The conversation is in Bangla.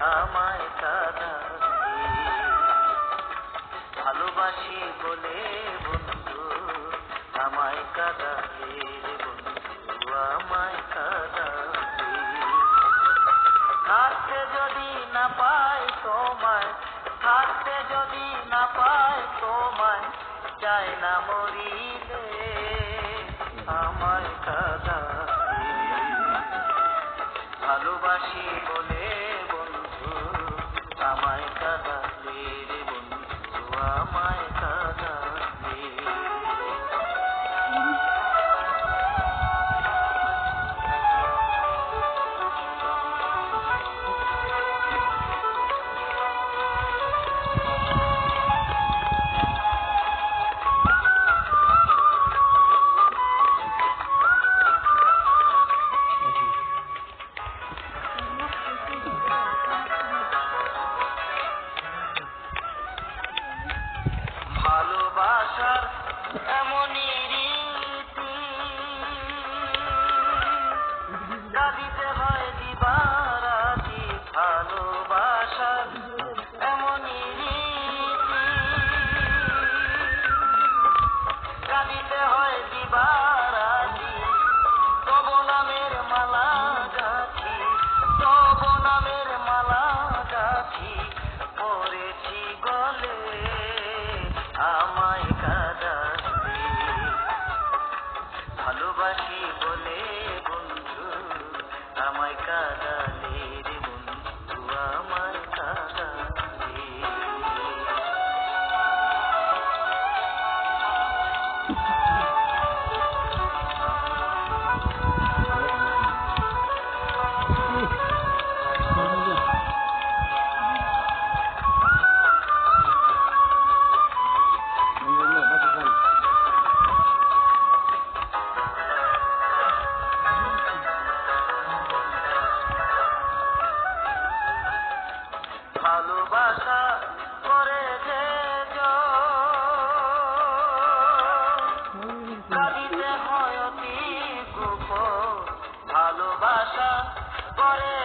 আমায় কাঁদালে ভালোবাসি বলে বন্ধু, আমায় কাঁদালে রে বন্ধু, আমায় যদি না যদি না না মরিলে আমায় কাঁদালে ভালোবাসি বলে বন্ধু আমায় কাঁদালে রে বন্ধু আমায় আমায় কাঁদালে ভালোবাসা করে যে কাবিতে হয় ভালোবাসা করে